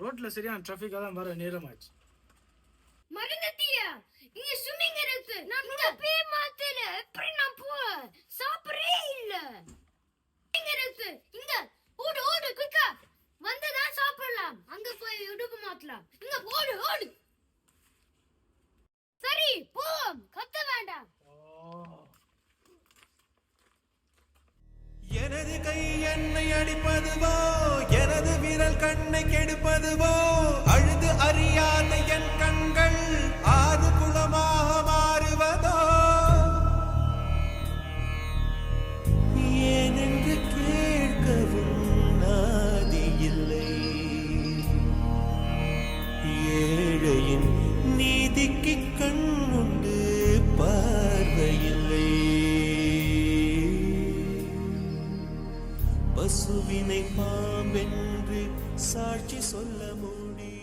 ரோட்ல சரியான டிராஃபிக்காக தான் வர நேரமாச்சு. மறந்துட்டியா இங்க ஸ்விம்மிங் இருக்கு நான் இந்த பே மாத்தல. எப்படி நான் போ சாப்பிடவே இல்ல. இங்க இருக்கு இங்க ஓடு ஓடு குயிக்கா வந்துதான் சாப்பிடலாம். அங்க போய் உடுப்பு மாத்தலாம். இங்க ஓடு ஓடு. சரி போவோம். கத்த வேண்டாம். எனது கை என்னை அடிப்பதுவோ கண்ணை கெடுப்பதுவோ? அழுது அறியாத என் கண்கள் ஆறு குளமாக மாறுவதோ? ஏனென்று கேட்கவும் நாதி இல்லை. ஏழையின் நீதிக்கு கண் உண்டு பார்வையில்லை பசுவினை பாம்பென்று சாட்சி சொல்ல முடியும்.